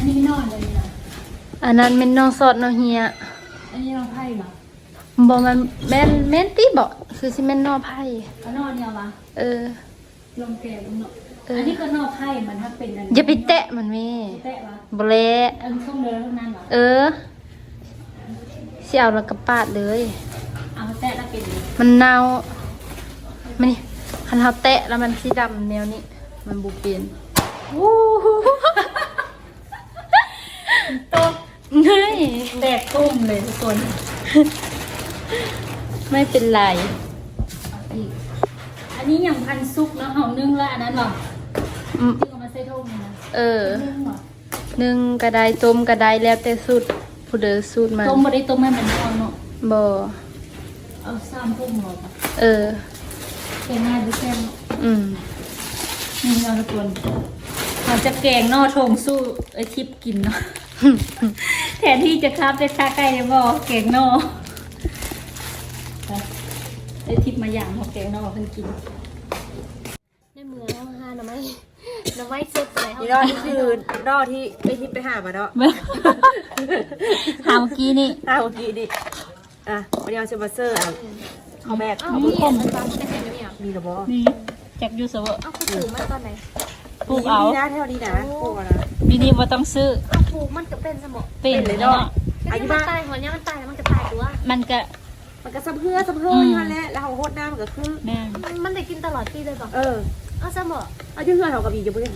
อันนี้นอนเลยนี่นะอันนั้นแม่นน้องสอดน้องเฮียอันนี้น้องไพ่เหรอบ่มันแม่นแม่นติบ่คือสิแม่นน้องไผ่เอานอนเนี่ยวะเออ ลงแก่ลงเนาะเอออั อันนี้ก็นอกไพ่มันถ้าเป็นอันอย่าไปแตะมันแม่แตะวะบ่แลอันช่องเดินเท่านั้นเหรอเออสิเอาแล้วก็ปาดเลย เอาแตะแล้วเป็นมันเน่ามันนี่คันเฮาแตะแล้วมันสีดำแนวนี้ มันบ่เปลี่ยนวู้ ตกเฮ้ยแตกตุ้มเลยทุกคนไม่เป็นไร อีก อันนี้อย่างพันซุกเนาะเอานึ่งแล้วอันนั้นเหรออืม ที่เอามาใส่ทุ่งนี่นะเออนึ่งเหรอนึ่งก็ได้ต้มก็ได้แล้วแต่สูตรผู้เด้อสูตรมันต้มมาได้ต้มให้มันนอนเนาะ บ่เอาซ้ำพุ่มเหรอปะเออ แกงง่ายดูแค่เนาะอืม นี่เราทุกคนเราจะแกงนอทงสู้ไอทิพย์กินเนาะ แทนที่จะครับได้ค่าใกล้จะบอกแกงนอไปไอทิพย์มาอย่างพอแกงนอเพิ่นกินในเมืองเอาหาหน่อไม้หน่อไม้สดอะไรนี่รอบนี่คือรอบที่ไปที่ไปหามาเนาะหาเมื่อกี้นี่หาเมื่อกี้ดิอะวันนี้เอาเซมาเซอร์อะเขาแบกเอ้าเขามีบุกอันนั้นบ้างไม่ใช่ไหมเนี่ยมีหรือบ่นี่แจ็คยูเซอร์เอ้าคุณถือมาตอนไหนปลูกเอามีนะเท่านี้นะปลูกเอานะ ปีนี้ว่าต้องซื้อเอ้าปลูกมันก็เป็นสมองเป็นเป็นเลยเนาะเนาะอันนี้มันตายหัวเนี้ยมันตายแล้วมันก็ตายตัวมันก็มันก็สะเพื่อสะเพื่ออยู่นั่นแหละแล้วเขาโคตรหน้ามันก็คือแม่นมันมันได้กินตลอดปีเลยบอกเออเอ้าสมองเอาอยู่เพื่อนเขากับอีกอยู่เพื่อน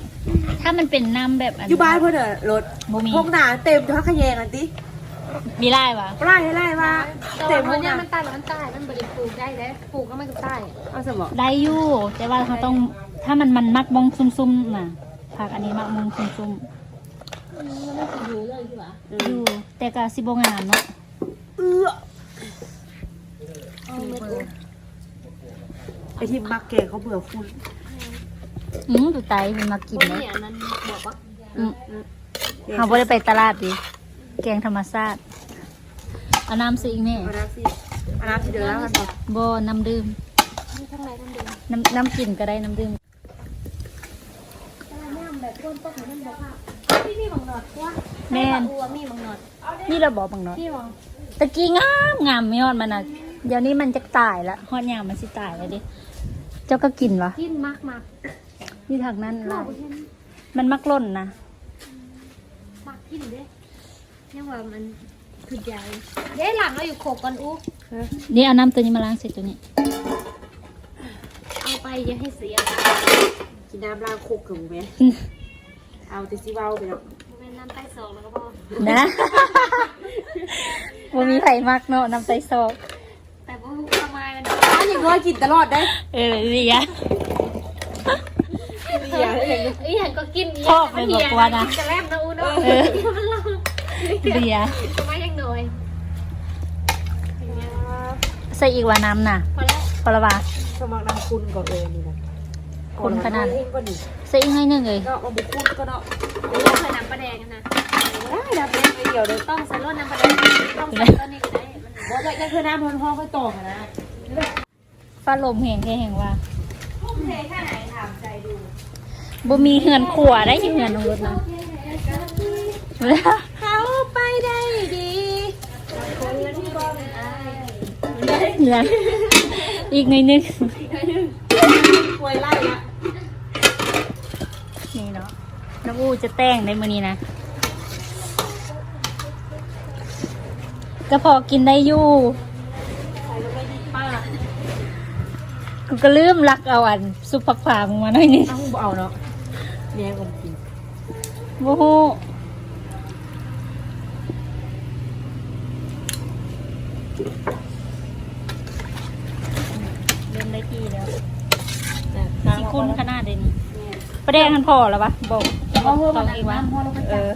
ถ้ามันเป็นน้ำแบบอันอยู่บ้านเพื่อนเด้อรถบ่มีพวกหนาเต็มทั้งขยงอันติมีไล่วะไล่ให้ไล่ว่าแต่เต็มพหัววกหเนี้ยนามันตายแล้วมันตายมันบริปลูกได้แล้วปลูกก็มันก็ตายเอาสมองได้อยู่แต่ว่าเขาต้องถ้ามันมันมักมองซุ่มๆน่ะผักอันนี้มักมองซุ่มมันก็ อยู่เลยอยู่อะๆอยู่แต่ก็สิบ่งามเนาะเอื้อเอาเม็ดไอที่มักแกงเขาเบื่อคุณอืมดูไตมันมากินคนเนาะนี้อันนั้นบอกว่าอืมเขาบ่ได้ไปตลาดดิแกงธรรมชาติเอาน้ำสิอีกแม่เอาน้ำสิเอาน้ำสิเดือดแล้วมันบอกบ่น้ำดื่มมีข้างในทั้งเดือนน้ำน้ำกินก็ได้น้ำดื่ม แต่เนี่ยแบบก้นต้นของมันบอกว่าพี่ มีบังหนอดว่าแม่นอัวมีบังหนอดนี่เราบอกบังเนาะพี่มองตะกี้งามงามไม่ฮอดมันน่ะเดี๋ยวนี้มันจะตายละฮอดยามมันสิตายแล้วดิเจ้าก็กินวะกินมากมากนี่ทางนั้นเราล่ะเห็นมันมักล่นนะมากกินเด้ยังว่ามันคือใหญ่เด้หลังเราอยู่โขกก่อนอู้นี่เอาน้ำตัวนี้มาล้างเสร็จตัวนี้ เอาไปอย่าให้เสียกินน้ำล้างคุกกับมึงไหม เอาแต่ซิเว้าไปเนาะเป็นน้ำใต้ซองแล้วก็พอนะว่ามีไผมักเนาะน้ำใสซอกแต่ว่าประมาณมันอันอย่างน้อยกินตลอดได้เออเรียเบียร์อะไรอย่างเงี้ยอีหยังก็กินชอบเลยบอกว่านะกินกระแลมนะอู้เนาะเออมันลองเรียทำไมยังหน่อยใส่อีกว่าน้ำน่ะพอแล้วพอละวะสมัครนำคุณก่อนเลยนี่นะคุณขนาดเองก็ดี ใส่อีกหน่อยหนึ่งเลยก็มาบุกคุณก็เนาะเดี๋ยวเคยน้ำปลาแดงนะได้ดับเล่นไปเดียวเลยวต้องใส่รสน้ำปลาแดงต้องใส่ต้นนี้ก็ได้มันบอกเลยนั่นคือน้ำพนพ่อค่อยตอกนะฟ้าลมแห้งแค่แห้งว่าทุ่มเทแค่ไหนถามใจดูบ่มีเหือนขวได้ยังเหือนของรถนะเขาไปได้ดีเหือนอีกหน่อยหนึงป่วยไล่ละ นี่เนาะ น้ำอูจะแต่งในมื้อนี้นะก็พอกินได้อยู่กูก็ลืมรักเอาอันซุปผักผางมาหน่อยนึงเอ้าบ่เอาเนาะแย่งผมกินโอ้โหเล่นได้ที่แล้วสิคุณขนาดเดยวนี้ประเด็นมันพอแล้วปะบอก ต้องอีกวะเออ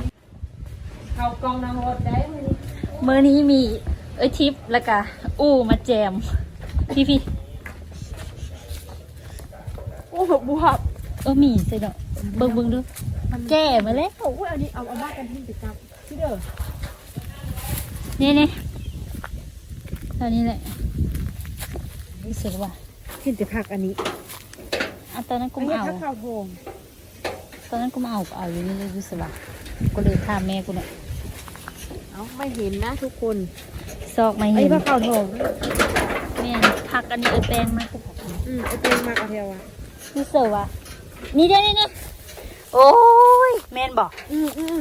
เขากองนางรถได้ไหมนี่มื้อนี้มีเอ้ยทิปแล้วก็อู้มาแจม พี่พี่โอ้แบบบวบเออมีใส่ดอกเบิ่งเบิ่งดูแก่มาแล้วโอ้ยอันนี้เอาเอาบ้ากันที่ติดจับที่เด้อนี่นี่ตอนนี้แหละรู้สึกว่าเห็นแต่ผักอันนี้อะตอนนั้นกูอันมานี้เอาผักข้าวโพด ตอนนั้นกูมาเอาก็เอาอยู่นี่เลยรู้สึกว่าก็เลยถามแม่กูเนี่ยเอาไม่เห็นนะทุกคนซอกไม่ไอ้เห็นพระเขาทองแม่ผักอันนี้เออแป้งมากอืมไอ้เป็นมากเอาเทวะนี่เสิร์ฟอะนี่ได้นี่นี่โอ้ยแม่นบอกอืมอืม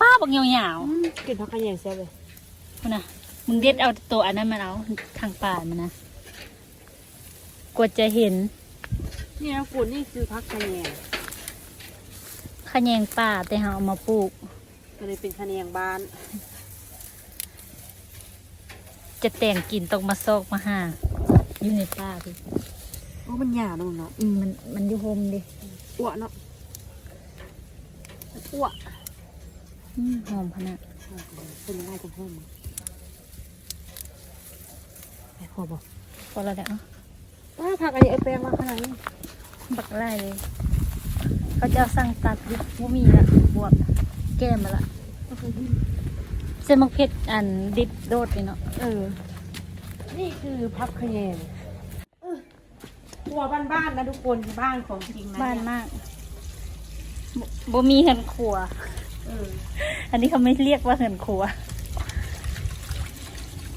ป้าบอกยาวอืมกินพักขยงแซ่บเลยๆคุณน่ะมึงเด็ดเอาตัวอันนั้นมาเอาทางป่ามันนะกว่าจะเห็น นี่นะคุณนี่คือพักขยงขะแยงป่าแต่เราเอามาปลูก ก็เลยเป็นขยงบ้านจะแต่งกินต้องมาซอกมาหาอยู่ในป่าดิโอ้มันหยาบเนาะเนาะอืมมันมันอยู่โฮมดิอ้วเนาะอ้วอืมหอมพะนะเป็นยังไงกันพ่อมึงไอ้พ่อบอกพอแล้วแหละเอ้าว่าผักอันนี้ไอ้แป้งมาขนาดนี้ บักไล่เลย เขาจะเอาสั่งตัดอยุบมีละบวบน่ะแก้มาละเส้นมักเพชรอันดิบโดดเลยเนาะเออ นี่คือพับขยงเออครัวบ้านๆนะทุกคนบ้านของจริงนะบ้านเยมากบบ่มีเหินครัวเออ อันนี้เขาไม่เรียกว่าเหินครัว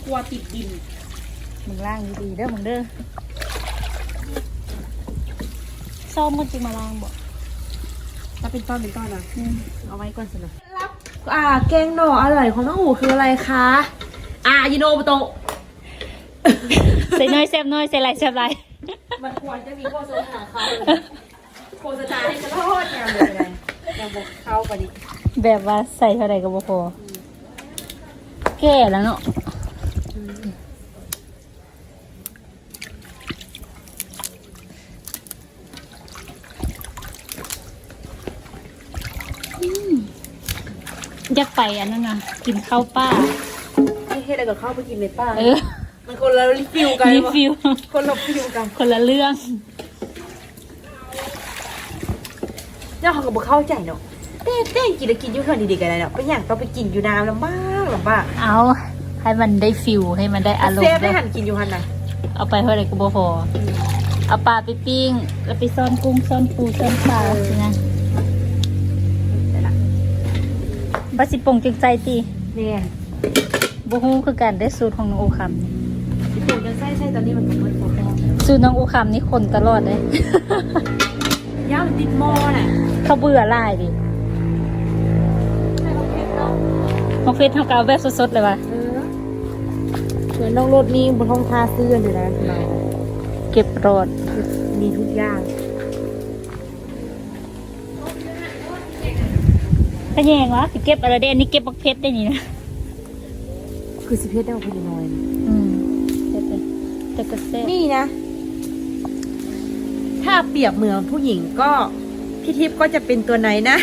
ครัวติดดินมึงล่างดีๆเด้อมึงเด้อ ซ่อมมันจริงมาล่างบ่ถ้าเป็นต้นเป็นต้นนะอืมเอาไว้ก่อนสินะอ่าแกงหน่ออร่อยของน้องอู๋คืออะไรคะ อ่ายิโนโตะใส่น้อยแซ่บน้อยใส่หลายแซ่บหลายมันควรจะมีโฆษณาเขาเลยโฆษณาให้จะรอดอย่างเลยเลยอย่างบอกเขาปะดิแบบว่าใส่เท่าไหร่ก็บ่พอแก่แล้วเนาะ อยากไปอันนั้นนะกินข้าวป้าไม่ให้อะไรกับข้าวไปกินในป้า เออ มันคนละฟิวกันรีวะฟิวคนละฟิวกันคนละเรื่องเจ้าเขาก็บอกเข้าใจเนาะเต้เต้กินแล้วกินอยุ่งเกินดีๆกันเลยเนาะเป็นอย่างต้องไปกินอยู่น้ำลำบากลำบากเอา ให้มันได้ฟิลให้มันได้อารมเซฟณ์ได้ได้หันกินอยู่หันนะเอาไปเท่าไหร่ก็บ่พอเอาปลาไปปิ้ง แล้วไปซ่อนกุ้งซ่อนปูซ่อนปลาสินะ บาสิปงจึงใจตีเนี่ยบ่ฮู้คือกันได้สูตรของน้องอูคำนี่ที่ปลูกยังไส้ไส้ตอนนี้มันเป็นคนโตแล้วสูตรน้องอูคำนี่คนตลอดเลย ย่ามันติดหม้อน่ะเขาเบื่อหลายดิมองเฟซเฮาก็เอาแบบสดๆเลยว่ะ เออเหมือนน้องรถนี่บนห้องทาเสื้ออยู่นะเรา เก็บรอดมีทุกอย่าง ก็แยงวะสิเก็บอะไรได้อันนี้เก็บบักเพชรได้นี่นะคือสิเพชรได้คนน้อยนะอืมแต่ก็แต่ก็แซ่บนี่นะ ถ้าเปรียบเหมือนผู้หญิงก็พี่ทิพย์ก็จะเป็นตัวไหนนะ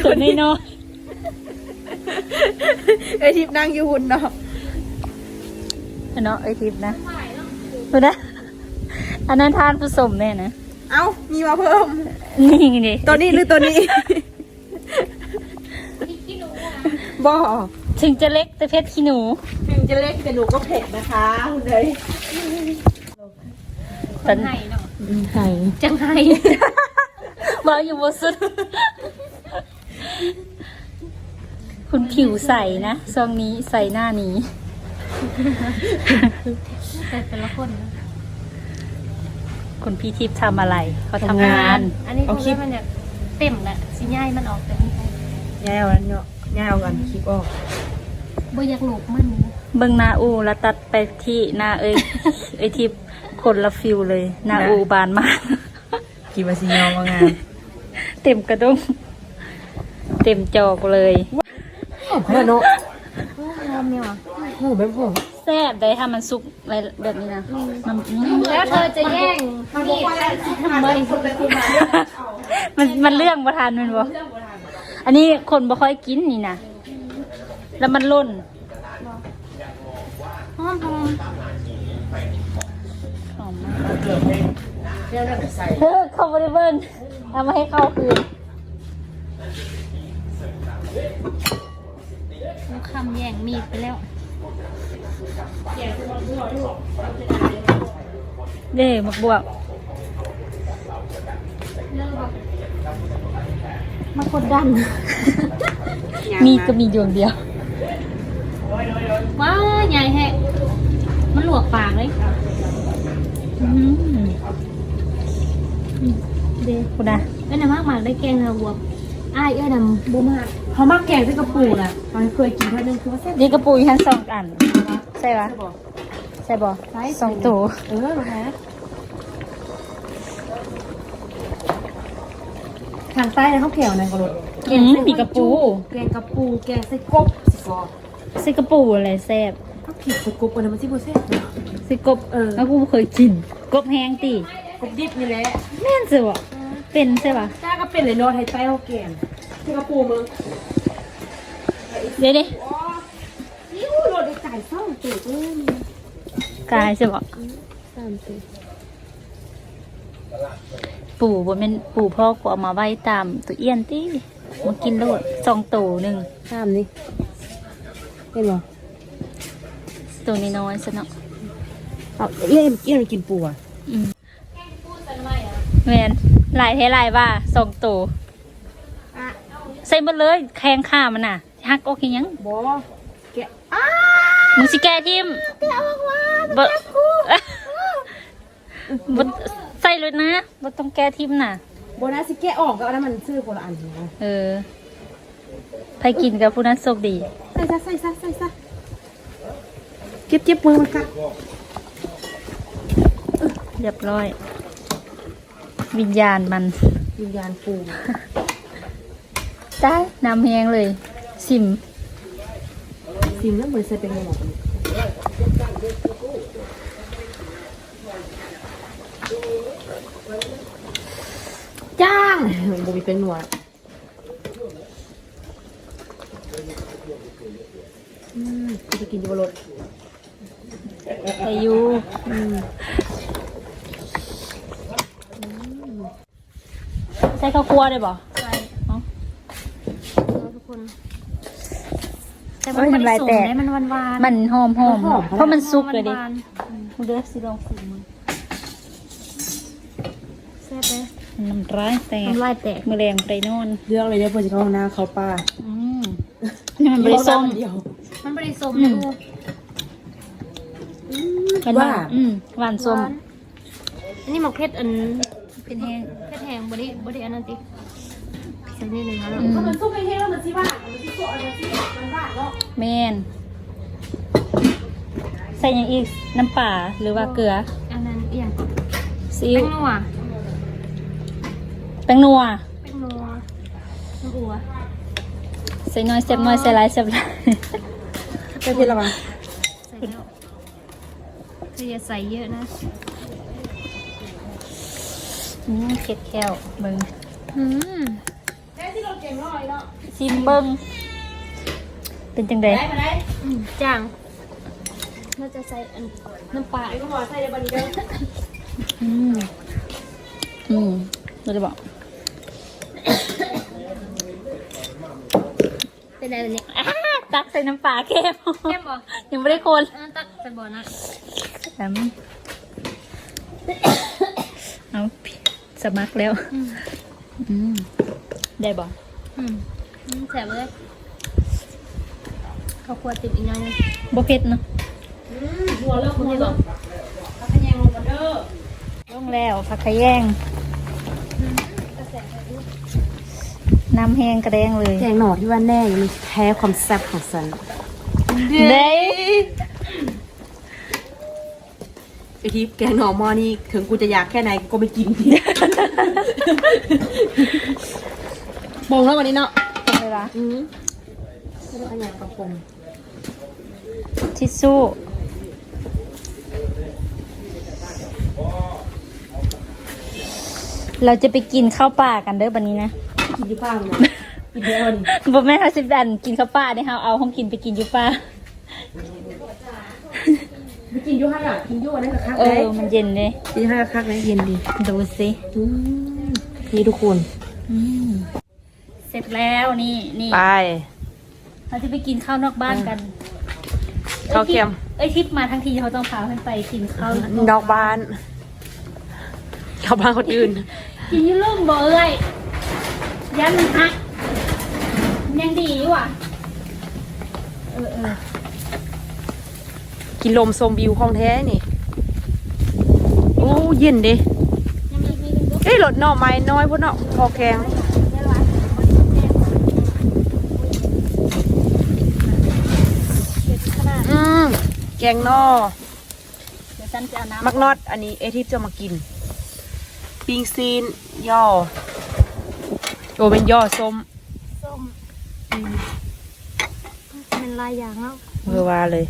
ตัวน้อยไอทิพย์นั่งอยู่หุ่นเนาะๆเนาะไอทิพย์นะดูนะ อันนั้นทานผสมแน่นะ เอ้ามีมาเพิ่ม นี่ไงตัวนี้หรือตัวนี้ บอถึงจะเล็กแต่เพชรขี้หนู ถึงจะเล็กแต่หนูก็เผ็ดนะคะคุณเลยตอนไหนไข่จังไงมาอยู่บนสุด คุณผิวใสนะซองนี้ใสหน้านี้ แต่แต่ละคนนะคุณพี่ทิพย์ทำอะไร เขาทำงาน อันนี้คงแล้วมันเนี่ยเต็มแหละสิย่ายมันออกแต่ไม่ใช่แย่เอาแล้วเนาะแย่เอากันคลิปออกบ่อยากหลบมันเบิ่งหนาอูแล้วตัดไปที่หน้าเอ้ย เอ้ยทิพย์คนละฟิลเลย หน้าอูบานมาก กี่มาซียอมางานเต็มกระดุมเต็มจอกเลยเฮ้ยเนาะโอ้ยอมเนี่ยว่ะโอ้แบบผมแซ่บได้ถ้ามันสุกอะไรแบบนี้นะมันอืมแล้วเธอจะแย่งมีดทำไมมันมันเรื่องประทานแมันบ่ อันนี้คนบ่ค่อยกินนี่นะแล้วมันล่นหอมหอมหอมมากเฮ้ยเขาบริเบิร์นเอามาให้เข้าคืนลูกคำแย่งมีดไปแล้วเด้มักบวกเลิกบอก มากดดัน มีก็มีดวงเดียว ว้าวใหญ่แฮะ มันหลวกปากเลยอืมเด้คุณนะเอ้ยนะมากมากได้แกงเนื้อบวบอ้ายเอ้ยนำบูมากเขามักแกงใส่กระปูน่ะตอนเคยกินเท่านึงคือว่าแซ่บนี่กระปุยทั้งสองอัน ใช่ปะบอกใช่ปะสองตัวเออรู้ไหม ทางใต้นะเขาแขวนะกระโดดอืมมีกระปู แกงกระปูแกงใส่กบสิกอใส่กระปูอะไรแซ่บเขาผิดใส่กบกันนะมันสิบ่แซ่บเนาะใส่กบเออ แล้วกูบ่เคยกิน กบแห้งตีกบดิบนี่แหละแม่นสิวะเป็นใช่ปะจ้าก็เป็นเลยเนาะไทยใต้เขาแกงใส่กระปูมึงเดี๋ยวดินิ้วโหลดได้จ่ายเศร้าตื่นเต้นกายใช่ปะสามตื่น ปู่บ่แม่นปู่พ่อกูเอามาไว้ตามตัวเอี้ยนตีมากินโลดสองตัวหนึ่งตามนี่เห็นบ่ตัวนี้น้อยซะเนาะเอาเอี้ยนเอี้ยนกินปูอะอืมแม่นหลายเท่หลายว่าสองตัวใส่หมดเลยแข้งข้ามันน่ะฮักออกอีหยังบ่แกะมึงสิแก้ทิมบบ่ ใส่เลยนะบ่ต้องแก้ทิมน่ะบ่นะสิแกะออกก็เอาน้ำมันซื้อคนละอันนะเออใครกินกับผู้นั้นโชคดีใส่ซะใส่ซะใส่ซะเก็บเจ็บมือมันกัดเรียบร้อย วิญญาณมันวิญญาณปูได้น้ำแห้งเลย สิม ซิมแล้วเหมือนใส่เป็นหมอก จ้างบ่มีเป็นหนวดอืมกูจะกินอยู่บนรถแต่อยู่อืมใส่ข้าวคั่วได้บ่ไปเอ้าทุกคนแต่มันไม่ได้ส่งได้มันหวานหวานมันหอมหอมเพราะมันสุกเลยดิหวานมึงเด้อสิลองสิมึงแซ่บเลย น้ำร้ายแตกน้ำลายแตกมือแรงไปนอนเรื่องอะไรเนี่ยเพื่อนจะเข้าห้องน้ำเขาป้าอืมนี่มันบริส้มเดียว มันบริสมอือมยู่หวานว่าอืมหวานส้มหวานอันนี้หมกเพชรอันเป็นแห้งเพชรแหงบริบริอันนั้นติสักนิดหนึ่งนะอืมมันสู้ไปเท่แล้วมันสิว่ามันสิโซะมันสิมันว่าเนาะแมนใส่หยังอีกน้ำปลาหรือว่าเกลือ อันนั้นเอียงซีแป้อิ๊วงนัว แป้งนัวแป้งนัวน้ำอัวใส่น้อยเสียบน้อยใส่หลายเสียบหลายไปเท่ละมั้งใส่แล้วจะอย่าใส่เยอะนะอืมเค็ดแก้วมึงอืมชิมเบิ้งเป็นจังไดอืมจางเราจะใส่อันน้ำปลาไอ้ก็หมอใส่ในบันนี้เด้ออืมอืมเราจะบอก เป็นอะไรเนี่ยอ้าตักใส่น้ำปลาเค็มเข้มบ่ยังไม่ได้คนอันนั้นตักใส่บ่อนะแอมเอาผิดสมัครแล้วอืมอืมได้บอกอืมอืมแสบเลยข้าวคั่วติดอีกอย่างหนึงบ่เผ็ดเนาะหัวเลิกหัวเลิกเอาขยงลงมาเด้อลงแล้วผักขะแยง น้ำแห้งกระแดงเลยแกงหน่อที่ว่าแน่ยังมีแพ้ความแซ่บของฉันเด้ไอทิพย์แกงหน่อหม้อนี่ถึงกูจะอยากแค่ไหนกูก็ไม่กินบงแล้ววันนี้เนาะเป็นเวลาอืมไม่ได้ขยงกระปงทิชชู่เราจะไปกินข้าวป่ากันเด้อบันนี้นะ กินที่ป้าเลยกินเยอะวันนี้บ่แม่นเขาสิดันกินข้าวป่าได้เฮาเอาห้องกินไปกินอยู่ป่าไปกินยุ่ห้าอะกินยุ่อันนั้นกับคักเอเลยอมันเย็นเลยกินห้ากับคักเลยเย็นดีดูสิอืมนี่ทุกคนอืมเสร็จแล้วนี่นี่ไป เราจะไปกินข้าวนอกบ้านกันข้าวเค็มเอ้ยทิปมาทั้งทีเขาต้องพาเพื่อนไปกินข้าวนอกบ้านชาวบ้านคนอื่น กินอยี่ลุ่มบ่เอ้ย ยันมันฮักยังดีอยู่อะ เออเออกินลมชมวิวของแท้นี่ โอ้เย็นเดิยังมีมีหนึ่งลูกเอ้ยรถหน่อไม้น้อยพุ่นเนาะพอแกง ได้ร้านเด็ดขนาดอืมแกงนอเดี๋ยวฉันจะเอาน้ำมักนอดอันนี้เอทิปจะมากิน ปิงซีนย่อ โอ้เป็นย่อส้มส้มเป็นลายอย่างแล้วเบอร์ว่าเลย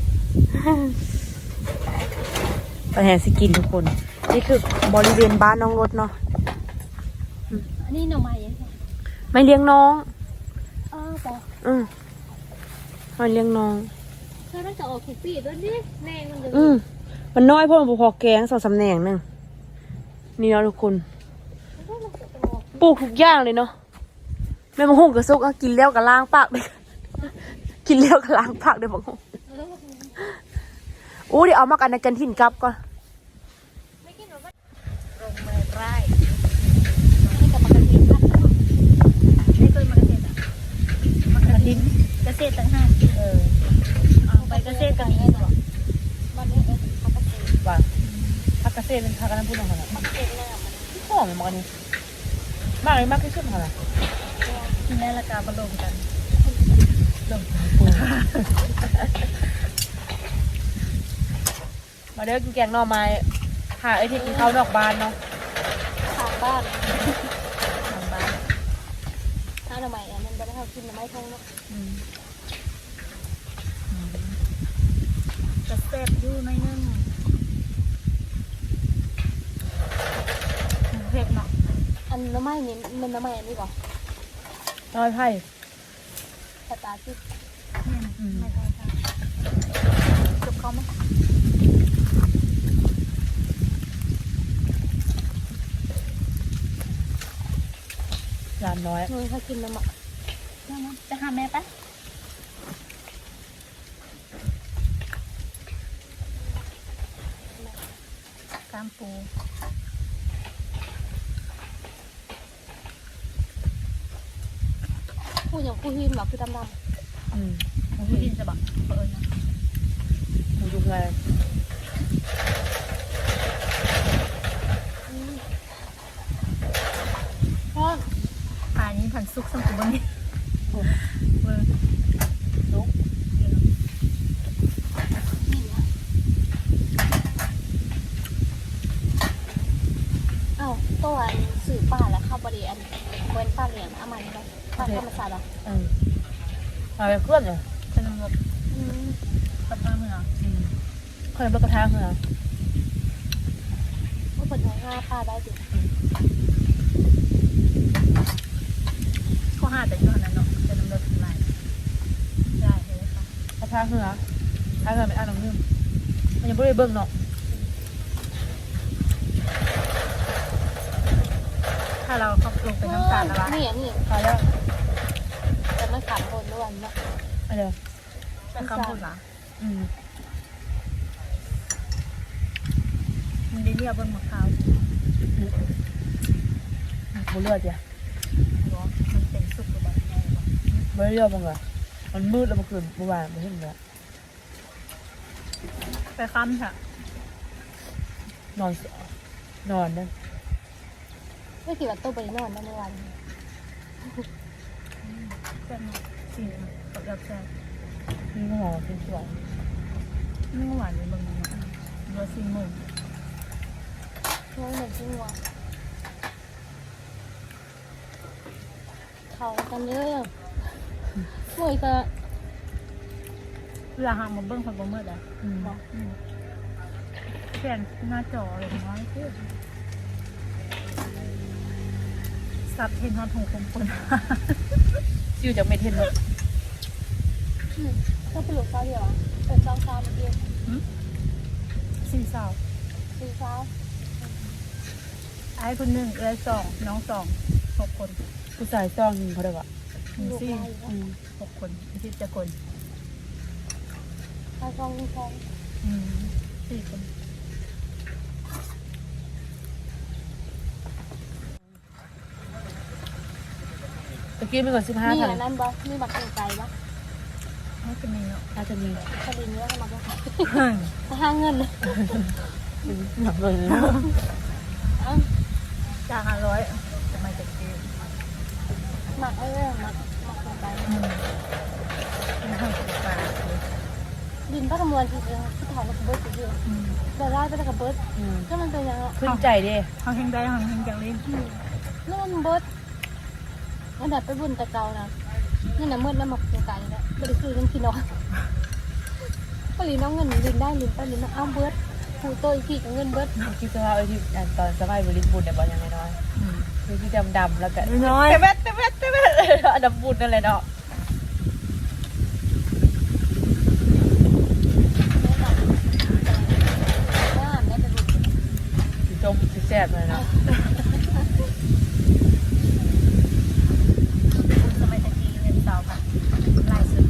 ไปแห่สิกินทุกคน นี่คือบริเวณบ้านน้องรถเนาะอันนี้หน่อไม้ยังไงไม่เลี้ยงน้องอ้าวบอกอืมไม่เลี้ยงน้องเธอต้องจะออกถูกปีด้วยดิแรงมันเลยอืมมันน้อยเพราะมันบ่พอแกงสองสำแหน่งหนึ่งนี่เนาะทุกคนปลูกทุกอย่างเลยเนาะ แม่มะฮุ่งกับซุกเอากินแล้วกับล้างปากเลยกินแล้วกับล้างปากเลยมะฮุ่งอู้เดี๋ยวเอามากันในกันถิ่นกลับก่อนไม่เคยมากระเซ็นอะมากระดินกระเซ็นต่างหากเออเอาไปกระเซ็นกันนี้หรอมันไม่เอ็ดเขาก็ตีว่าพักเกษตรเป็นพักกันพูดตรงกันนะเอ็ดหน้ามันหอมมากนี่มากเลยมากที่สุดค่ะ แม่ละกาบรมกันมาเด้อกินแกงหน่อไม้หาไอ้ที่กินข้าวนอกบ้านเนาะทางบ้านทางบ้านถ้าหน่อไม้อันนั้นไม่ได้เขากินหน่อไม้ทงเนาะกระเซ็นอยู่หน่อยนึงเผ็ดเนาะอันหน่อไม้นี่มันหน่อไม้อันนี้ก่อ นน้อยไผ่สตาร์ทที่ไม่ใช่ค่ะจบเขาไหมร้านน้อยนี่เขากินหน่อไม้จะหาแม่ปะกามปู ผู้อย่างผู้หินแบบคือดำอืมหมูที่ดินจะบอกเปิดนะหมูยุงไงๆเพราะผ่านนี้ผ่านซุกสังกุบังนี่เบอร์ซุก เอ้าตัวอันสื่อป้าแล้วเข้าบริอันเว้นป้าเหลียงเอามันไปป้าธรรมศาสตร์อะ อืม มาเป็นเพื่อนเหรอเป็นแบบอืมกระเพาะเหรออืมเคยรถกระทะเหรอว่าผลงานป้าได้ดิข้อห้าแต่ย้อนนั้นเนาะจะนำรถทำลายได้เลยค่ะกระทะเหรอถ้าเกิดเป็นอ่านหนังนึงมันยังไม่ได้เบิ่งเนาะถ้าเราเข้าลงไปน้ำตาลละนี่อันนี้ตายแล้ว แต่ไม่ขับคนด้วยเนาะอะไรเดี๋ยวเป็นคำพูดหรออืมมันได้เรียกบนมะพร้าวหมูเลือดจ้ะหรอมันเป็นซุปหรือแบบไงวะไม่ได้เลือดบ้างเหรอมันมืดแล้วเมื่อคืนเมื่อวานไม่เห็นเลยไปค้ำค่ะ นอน นอนนะไม่คิดว่าตัวบริโนอนในวัน แซ่บเนาะสี่นะกับยับแซ่บนี่ก็นอนเป็นสวยนี่ก็หวานเลยบางทีเนาะเรือสี่โมงน้องหนึ่งที่งัวเขากันเยอะมวยก็เวลาหางมาเบิ้งคนบ่มืดอะอืมบอกเปลี่ยนหน้าจอเลงน้อยขึ้นซับเทนฮอตหงคมคน ชื่อจากเมทเทนเนอะก็เป็นลูกสาวเดียวอะเป็นสองสาวเมื่อกี้สี่สาวสี่สาวไอ้คนหนึ่งเอ้ยสองน้องสองหกคนผู้ชายจ้องยิงเขาได้ปะหนึ่งลูกสี่ยายอืมหกคนที่จะคนชายกองลูกชายอืมสี่คน ตะกี้มีเงินสิบห้ามีพันอันนั้นบ่มีบักเกงไก่บ่ไม่จะมีเนาะน่าจะมีคดีนี้ก็มาบ่เฮ้ยห้าเงินหนักเลยเอ้าจางละร้อยจะมาจากเกมหมักเออหมักหมักเกงไก่อืมเป็นห้องสิบบาทเลยดินป้ากระมวลที่เออที่ถ่ายแล้วก็เบิร์ดอยู่อืมแต่ไล่ไปแล้วก็เบิร์ดก็มันเป็นยังไงขึ้นใจดิห้องแห่งใดห้องแห่งจังเลยนี่มันเบิร์ด อันดับไปบุญแต่เก่านะนี่น่ะมืดแล้วหมักเกงไก่แล้วไม่ได้ซื้อน้ำกินหรอกก็ลินเอาเงินลินได้ลินไปลินเอาเอาเบิร์ดผูโตอีกทีกับเงินเบิร์ดคิดว่าเออที่อันตอนสมัยบริบุญเนี่ยบอกยังไงน้อยอืมคือที่ดำๆแล้วก็น้อยเตะแวดเตะแวดเตะแวดอันดำบุญนั่นแหละเนาะน้ำได้ไปบุญสีจมสีแซ่บเลยเนาะ สมัยตะกี้เงินสาวค่ะลายสุด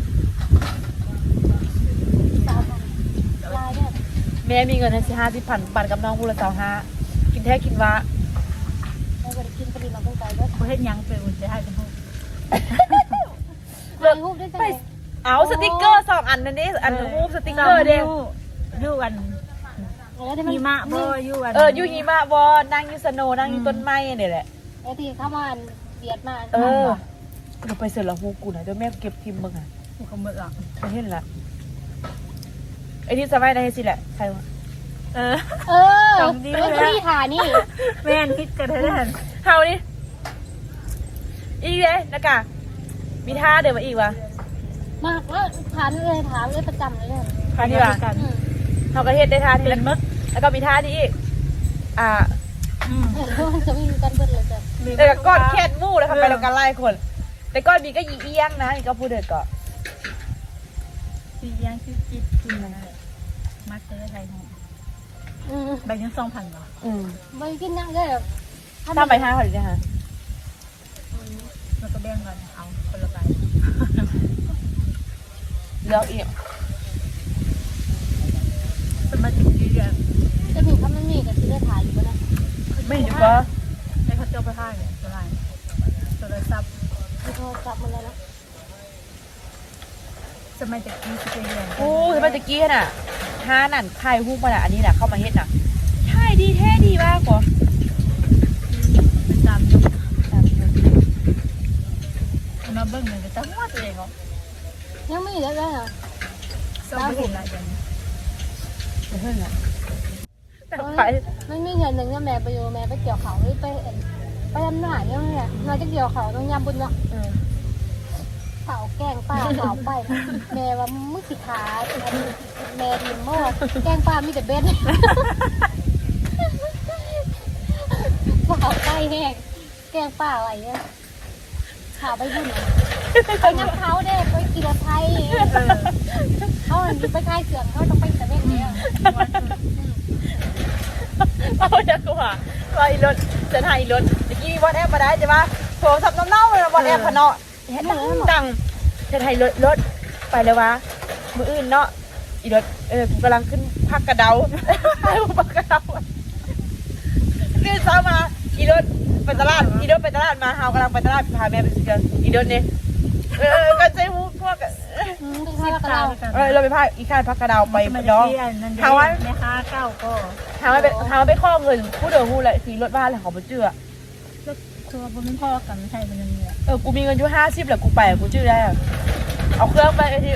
สาวมาลายเนี่ย แม่มีเงินให้สิห้าที่พันปันกับน้องกูละสองห้ากินแท้กินวะเราไปกินไปลินเอาเกงไก่เบิร์ดเขาเฮ็ดหยังไปอุ่นจะให้เป็นห้องถ่ายรูปได้จังไงเอาสติกเกอร์สองอันนั่นนี่อันรูปสติกเกอร์เด้ยูกันแล้วที่มันมีมะบ่ยูกันเออยูหิมะบอนั่งอยูสโนว์นั่งอยูต้นไม้เนี่ยแหละไอ้ที่เข้ามาเบียดมาเออเราไปเสร็จแล้วฮูกูนะเดี๋ยวแม่เก็บทิมมึงอะกูเขาเมื่อหลังไม่เห็นละไอ้ ที่สมัยได้สิแหละใครวะเออ เออไอ้ที่ถ่ายนี่ แม่นคิดกันได้ทันเฮานี่อีกเลยนะกะมีท่าเดี๋ยวมาอีกวะมากแล้วถามเลยถามเลยประจำเลยเนี่ยท่าที่วะกันอืมเฮาก็เฮ็ดได้ท่าที่เป็แล้วนมึกแล้วก็มีท่าที่อีก อ่าอืมมันจะมีกันเบิดเลยจ้ะเดี๋ยวก้อนแคดมู่แล้วค่ะไปแล้วกันไล่คน แต่ก้อนมีก็ยีเอียงนะมีก็พูดเด็ดก่อนสียังคือจิต กินนะมักจะได้ไทยห้องอืมใบยังสองพันเหรออืมไปกินยังเลยถ้าไปท่าเขาดีนะฮะแล้วก็แบ่งกันเอาคนละใบเลือกอีกสมาชิกดีเดียวจะมีถ้ามันมีก็จะได้ถ่ายอยู่นะไม่อยู่ก็ได้เขาเจ้าไปให้เนี่ยตัวไรตัวไรซับมีโทรศัพท์มันเลยนะสมัยตะกี้สิเป็นเรียนโอ้ยเมื่อกี้น่ะ ท่านั่นถ่ายรูปมาน่ะอันนี้น่ะเข้ามาเฮ็ดน่ะถ่ายดีแท้ดีมากกว่าประจำมาเบิ้งเลยแต่หัวตัวเองเหรอยังมีแล้วเลยอะสองเห็นอะไรอย่างนี้เพื่อนน่ะไปมันมีเงินหนึ่งแม่ไปอยู่แม่ไปเกี่ยวเขาหรือไปไปทำหน้าเนี่ยเนี่ยเราจะเกี่ยวเขาต้องยำบุญเนาะ เออเขาแกงป้าเขาไปแม่ว่ามึงสิขาแม่ดิมมอดแกงป้ามีแต่เบ็ดเขาไปแห้งแกงป้าอะไรเนี่ยขาไปบุญไปน้ำเขาเด้ไปกินไทยเขาอันนี้ไปคลายเสือกเขาต้องไปแต่เบ็ดเนี่ยเอาจะกว่าว่าอีรถจะถ่ายอีรถเมื่อกี้วอทแอปมาได้ใช่ปะโทรศัพท์น้ำเน่าเลยวอทแอปพะเนาะ เฮ็ดดังดังจะถ่ายรถรถไปเลยวะมืออื่นเนาะอีรถเออกูกำลังขึ้นพักกระเดาพักกระเดาเรื่องเช้ามาอีรถไปตลาดอีรถไปตลาดมาเฮากำลังไปตลาดพาแม่ไปซื้อกันอีรถเนี่ยเออก็ใจหูพวกอืมเป็นข้าวกระเราเออเราไปพาอีค่ายพักกระเดาไปมันน้องนั่นถามว่าแม่ค้าเก้าก็ถามว่าไปถามว่าไปข้อเงินผู้เดือผู้อะไรสีรถบ้านอะไรของมันเจือ คือว่าเป็นพ่อกันใช่เป็นยังไงเออ กูมีเงินอยู่ห้าสิบแหละกูไปอะกูจื้อได้อะเอาเครื่องไปไอ้ที่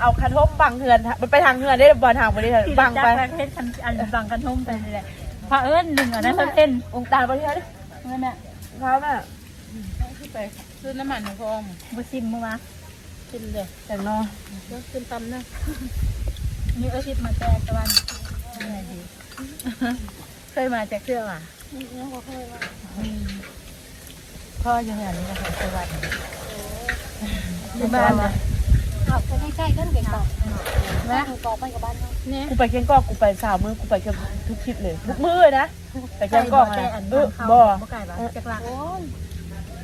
เอาคันทมบังเทือนมันไปทางเทือนได้บอลทางไปได้ที่บังจักไปประเทศคันอันบังกันทุ่มไปเลยแหละพระเอิญหนึ่งอะนั่นเต้นองค์ตาประเทศนั่นแหละเขาน่ะซื้อน้ำมันพองบุชิมมั้งวะกินเลยแต่นอแล้วขึ้นตำนะนี่เออชิปมาแจกตะวันอะไรดีเคยมาจากเครื่องอะยังบ่เคยว่า พ่อยังไงนี่นะคะสวัสดีที่บ้านนะเอาไปใกล้ๆกันเก่งต่อนะกอกไปกับบ้านเขาเนี่ยกูไปเคียงกอกกูไปสาวมือกูไปเคียงทุกทริปเลยทุกมือเลยนะไปเคียงกอกแต่นะอันเอบ้าอนเขาบ่บ่ไก่บ้านจากหลักโอ้ย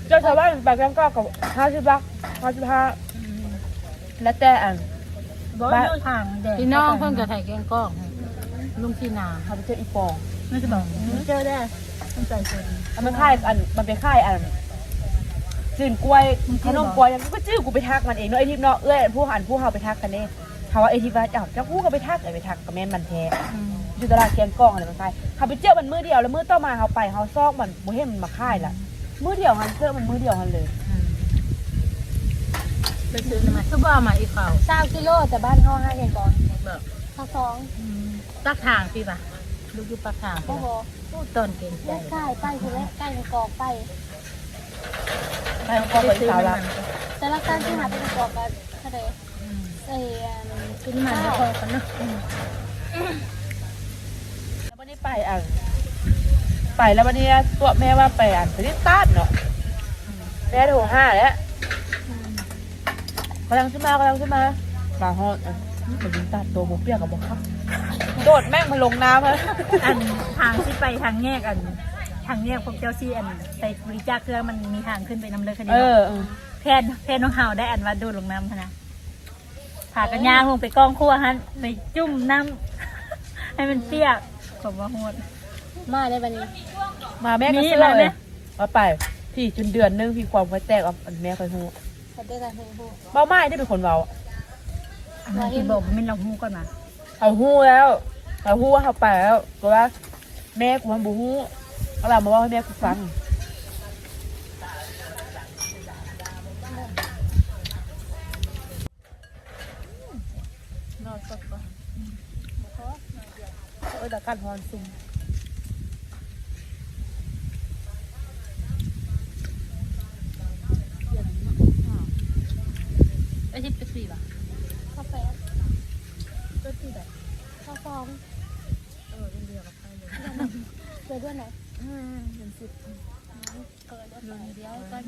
เจ้าชาวบ้านไปเคียงกอกกับห้าสิบลักห้าสิบห้าแล้วแต่อันบ่เรื่องทางแดงพี่น้องเพิ่นก็ไถ่แกงกล้องลุงที่นาเขาไปเจออีปองไม่จะบอกเจอได้ต้องใจเย็นอันมันค่ายอันมันเป็นค่ายอัน จืนกล้วยขนมกล้วยยังก็จื้อกูไปทักมันเองเนาะไอทิพย์เนาะเอ้ยผู้หันผู้เฮาไปทักกันเน่เขาว่าไอทิพย์ว่าเจ้าเจ้าผู้ก็ไปทักเลยไปทักกับแม่นมันแท้อยู่ตลาดแกงกล้องอะไรมันใช่เขาไปเจอมันมือเดียวแล้วมือต่อมาเขาไปเขาซอกมันบ่เห็นมันมาค่ายละมือเดียวหันเจอมันมือเดียวหันเลยไปซื้อมาซื้อบ้ามาอีกเขาเก้ากิโลแต่บ้านห้าห้าแกงก่อนแบบข้าวซองตักทางพี่ป่ะลูกอยู่ปากทางโอ้พี่โหป่ะต้นเก่งใจเลือกใกล้ใกล้คือแรกใกล้ในกอกใก ล้ไปก็ไปสาวละแต่ละการที่หาเป็นกอกกันทะเลเอ้ยกินมันก็พอกันเนาะแล้ววันนี้ไปอะไปแล้ววันนี้ตัวแม่ว่าไปอ่านไปที่ตาดเนาะแม่โทรห้าแล้วกำลังขึ้นมากำลังขึ้นมาบาฮอดอะมันยิงตาดตัวบุเปียกกับบุครับโดดแม่งมาลงน้ำเลยอันทางที่ไปทางแยกอันางแยกพวกเจ้าซีอันไปบริจาคเครื่องมันมีทางขึ้นไปน้ำเลือดคดีเออเออแพนแพนน้องเฮาได้อันว่าโดดลงน้ำพะนะพากันย่างลงไปกองครัวฮันไปจุ่มน้ำให้มันเปียกผมว่าโหดมาได้บันนี้มาแม่ก็มีเสื้อแล้วเลเนี่ยยมาไป พี่จนเดือนนึงพี่ความไฟแตกอะอันแม่คอยหูเขาได้การเพลงพูดเบาไม้ได้เป็นคนเบาอันนั้นที่บอกว่าไม่ลองหูก่อนมาเขาหูแล้วเขาหูว่าเขาไปแล้วก็ว่าแม่กูมันบูหู เอาล่ะมาว่าให้แม่กูฟังนอนสดก่อนเออแต่การพรซุ่มไอ้ที่ไปสี่ป่ะข้าวแป๊บก็ที่แบบข้าวซองเออเดียวกับไปเลยเจอด้วยไหนอืม เป็นสิบเกิดด้วยเดือนเดียวกัน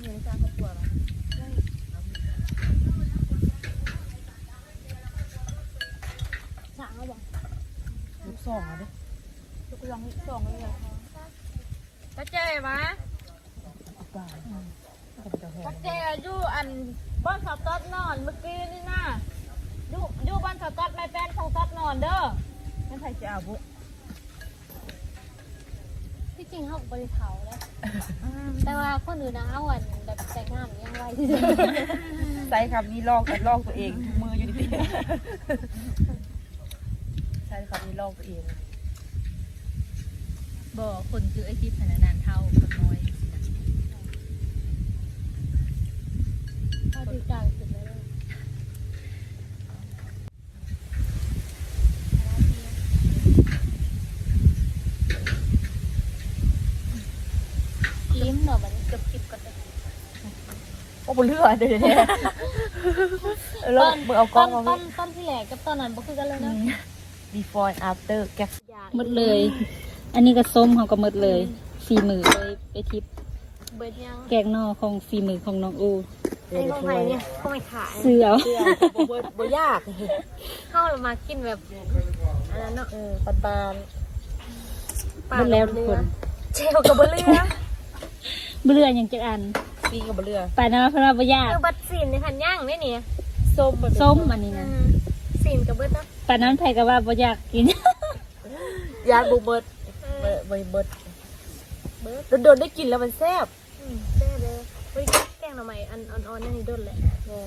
อยู่ในจานครอบครัวเหรอสั่งแล้วบอกลูกสองอะเด้ลูกลองสองเลยเหรอก็เจ๊วะเอาไปกับเจ้าแหก็งเจ๊อยู่อันบ้านสาวต๊อดนอนเมื่อกี้นี่นะ อยู่อยู่บ้านสาวต๊อดไม่แป้นของต๊อดนอนเด้อไม่ใช่จะเอาบุที่จริงเขาบริเผาแล้วแต่ว่าคนอื่นนะเอาวันแบบแต่งงานยังไงที่สุดใช้คำนี้ลอกกันลอกตัวเองทุกมืออยู่ดีๆใช้คำนี้ลอกตัวเองบอกคนคือไอ้ที่พนันนานเท่าคนน้อยเขาดีใจสุดเลย ยิ้มหน่อยบัดนี้เก็บกิบก่อนเลย โอ้ บนเรือเดี๋ยวนี้เออแล้วมึงเอากล้องต้มานต้นต้นที่แหลกกับตอนนั้นบ่คือกันเลยนะ before and after แกหมดเลย อันนี้ก็ส้มเขาก็หมดเลย ฝีมือเลยไปทิปเบิดยังแกงนอกของฝีมือของน้องโอไอ้ของไทยเนี่ยเขาไม่ขายเสือเอาบ่บ่บ่ยากเข้ามากินแบบอันนั้นเนาะเออปันปานหมดแล้วทุกคนเจลกับบะเรือเบื่อยังจะอัน ปีกับบเรือป่านนั้นเพราะว่าบ่ยากคือบัตรซีนในขันย่างนี่นี่ส้มมันส้มอันนี้นะซีนกับเบิดเนาะป่านนั้นไผก็ว่าบ่อยากกิน ยานบูเบิดเบิดเบิดเบิดเบิดโดนๆได้กินแล้วมันแซ่บอืมแซ่บเลยเฮ้ยแกงหน่อไม้อันอ่อนๆนั่นนี่ด้นแหละเออ